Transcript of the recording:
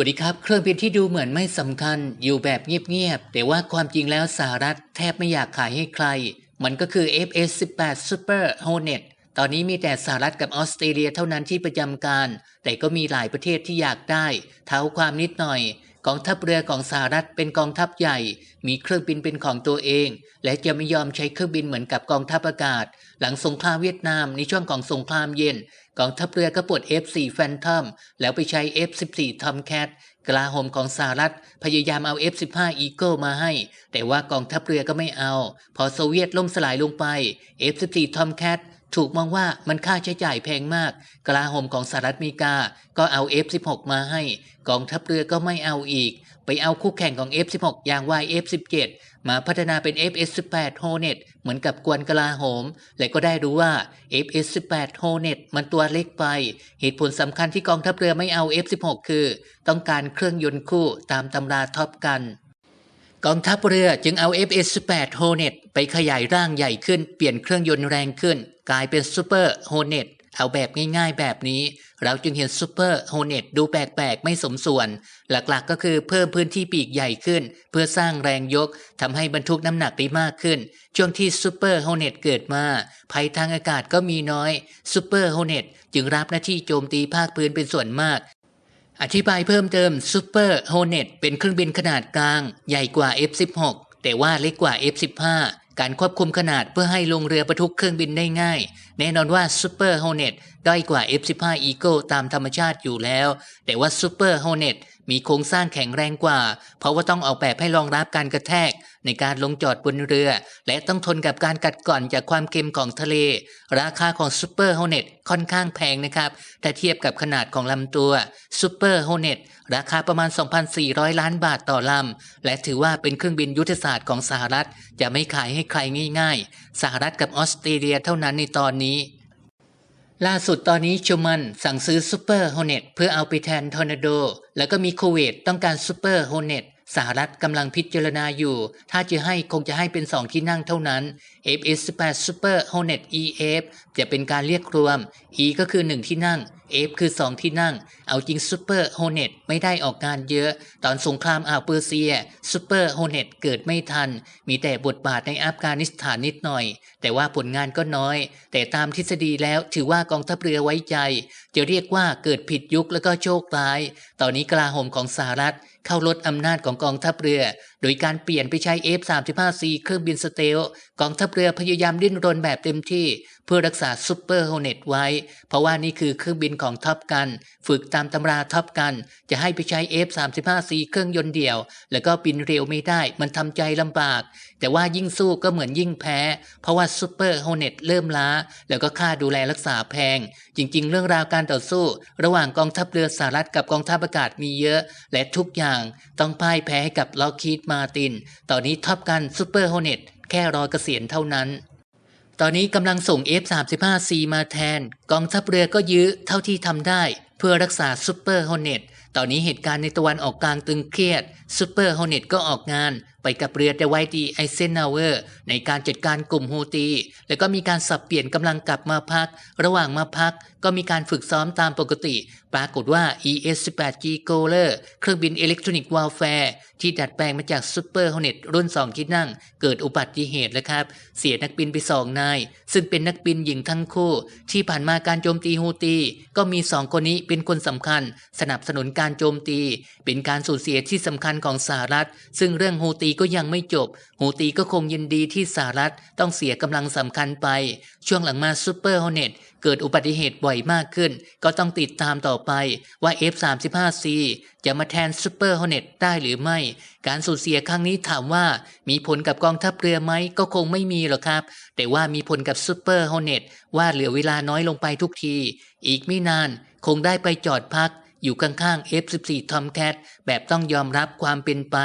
วัสดีครับ เครื่องบินที่ดูเหมือนไม่สำคัญอยู่แบบเงียบๆ แต่ว่าความจริงแล้วสหรัฐแทบไม่อยากขายให้ใคร มันก็คือ FS-18 Super Hornet ตอนนี้มีแต่สหรัฐกับออสเตรเลียเท่านั้นที่ประจำการ แต่ก็มีหลายประเทศที่อยากได้ เท้าความนิดหน่อย กองทัพเรือของสหรัฐเป็นกองทัพใหญ่ มีเครื่องบินเป็นของตัวเอง และจะไม่ยอมใช้เครื่องบินเหมือนกับกองทัพอากาศ หลังสงครามเวียดนามในช่วงของสงครามเย็น กองทัพเรือก็ปลด F4 Phantom แล้วไปใช้ F14 Tomcat กลาโหมของสหรัฐพยายามเอา F15 Eagle มาให้ แต่ว่ากองทัพเรือก็ไม่เอา พอโซเวียตล่มสลายลงไป F14 Tomcat ถูกมองว่ามันค่าใช้จ่ายแพงมาก กลาโหมของสหรัฐอเมริกาก็เอา F16 มาให้ กองทัพเรือก็ไม่เอาอีก ไปเอาคู่แข่งของ F16 อย่าง YF17 มาพัฒนาเป็น FS18 Hornet เหมือนกับกวนกลาโหม และก็ได้รู้ว่า FS18 Hornet มันตัวเล็กไป เหตุผลสำคัญที่กองทัพเรือไม่เอา F16 คือ ต้องการเครื่องยนต์คู่ตามตำราท็อปกัน กองทัพเรือจึงเอา FS18 Hornet ไปขยายร่างใหญ่ขึ้นเปลี่ยนเครื่องยนต์แรงขึ้น กลายเป็น Super Hornet เอาแบบง่ายๆแบบนี้ เราจึงเห็น Super Hornet ดูแปลกๆ ไม่สมส่วน หลักๆก็คือเพิ่มพื้นที่ปีกใหญ่ขึ้น เพื่อสร้างแรงยกทำให้บรรทุกน้ำหนักได้มากขึ้น ช่วงที่ Super Hornet เกิดมา ภัยทางอากาศก็มีน้อย Super Hornet จึงรับหน้าที่โจมตีภาคพื้นเป็นส่วนมาก อธิบายเพิ่มเติม Super Hornet เป็นเครื่องบินขนาดกลาง ใหญ่กว่า F16 แต่ว่าเล็กกว่า F15 การควบคุมขนาดเพื่อให้ลงเรือบรรทุกเครื่องบินได้ง่าย แน่นอนว่า Super Hornet ด้อยกว่า F15 Eagle ตามธรรมชาติอยู่แล้ว แต่ว่า Super Hornet มีโครงสร้างแข็งแรงกว่า เพราะว่าต้องออกแบบให้รองรับการกระแทก ในการลงจอดบนเรือ และต้องทนกับการกัดกร่อนจากความเค็มของทะเล ราคาของ Super Hornet ค่อนข้างแพงนะครับ ถ้าเทียบกับขนาดของลำตัว Super Hornet ราคาประมาณ 2,400 ล้านบาทต่อลำ และถือว่าเป็นเครื่องบินยุทธศาสตร์ของสหรัฐ จะไม่ขายให้ใครง่าย ๆ สหรัฐกับออสเตรเลียเท่านั้นในตอนนี้ล่าสุดตอนนี้ชูมันสั่งซื้อซูเปอร์โฮเน็ตเพื่อเอาไปแทนทอร์นาโด แล้วก็มีโคเวตต้องการซูเปอร์โฮเน็ต สหรัฐกำลังพิจารณาอยู่ ถ้าจะให้คงจะให้เป็นสองที่นั่งเท่านั้น FS8 Super Hornet EF จะเป็นการเรียกรวม E ก็คือ 1 ที่นั่ง F คือ 2 ที่นั่ง เอาจริง Super Hornet ไม่ได้ออกงานเยอะ ตอนสงครามอ่าวเปอร์เซีย Super Hornet เกิดไม่ทัน มีแต่บทบาทในอัฟกานิสถานนิดหน่อย แต่ว่าผลงานก็น้อย แต่ตามทฤษฎีแล้วถือว่ากองทัพเรือไว้ใจ จะเรียกว่าเกิดผิดยุคแล้วก็โชคร้าย ตอนนี้กลาโหมของสหรัฐ เข้าลดอำนาจของกองทัพเรือ โดยการเปลี่ยนไปใช้ F-35C เครื่องบินสเตลกองทัพเรือพยายามดิ้นรนแบบเต็มที่ เพื่อรักษาซูเปอร์โฮเน็ตไว้ เพราะว่านี่คือเครื่องบินของท็อปกัน ฝึกตามตำราท็อปกัน จะให้ไปใช้ F-35C เครื่องยนต์เดี่ยว แล้วก็บินเร็วไม่ได้ มันทำใจลำบาก แต่ว่ายิ่งสู้ก็เหมือนยิ่งแพ้ เพราะว่าซูเปอร์โฮเน็ตเริ่มล้า แล้วก็ค่าดูแลรักษาแพง จริง ๆ เรื่องราวการต่อสู้ ระหว่างกองทัพเรือสหรัฐกับกองทัพอากาศมีเยอะ และทุกอย่างต้องพ่ายแพ้ให้กับล็อกคีดมาติน ตอนนี้ท็อปกันซูเปอร์โฮเน็ตแค่รอเกษียณเท่านั้น ตอนนี้กำลังส่ง F-35C มาแทน กองทัพเรือก็ยื้อเท่าที่ทำได้ เพื่อรักษาซูเปอร์ฮอเน็ตตอนนี้เหตุการณ์ในตะวันออกกลางตึงเครียดซูเปอร์ฮอเน็ตก็ออกงาน ไปกับเรือเดวายดีไอเซนนาวเวอร์ในการจัดการกลุ่มฮูตี แล้วก็มีการสับเปลี่ยนกำลังกลับมาพัก ระหว่างมาพักก็มีการฝึกซ้อมตามปกติ ปรากฏว่า ES-18G g o l e r เครื่องบินอิเล็กทรอนิกส์วาลแฟร์ที่ดัดแปลงมาจากซูเปอร์โฮเน็ตรุ่น 2 ที่นั่ง เกิดอุบัติเหตุแล้วครับ เสียนักบินไปสองนาย ซึ่งเป็นนักบินหญิงทั้งคู่ ที่ผ่านมาการโจมตีฮูตี ก็มีสองคนนี้เป็นคนสำคัญ สนับสนุนการโจมตี เป็นการสูญเสียที่สำคัญของสหรัฐ ซึ่งเรื่องฮูตีก็ยังไม่จบฮูตีก็คงยินดีที่สหรัฐต้องเสียกำลังสำคัญไป ช่วงหลังมาซูเปอร์โฮเน็ตเกิดอุบัติเหตุบ่อยมากขึ้น ก็ต้องติดตามต่อไปว่า F-35C จะมาแทนซูเปอร์โฮเน็ตได้หรือไม่ การสูญเสียครั้งนี้ถามว่า มีผลกับกองทัพเรือไหมก็คงไม่มีหรอกครับ แต่ว่ามีผลกับซูเปอร์โฮเน็ตว่าเหลือเวลาน้อยลงไปทุกที อีกไม่นานคงได้ไปจอดพักอยู่ข้างๆ F-14 Tomcat แบบต้องยอมรับความเป็นไป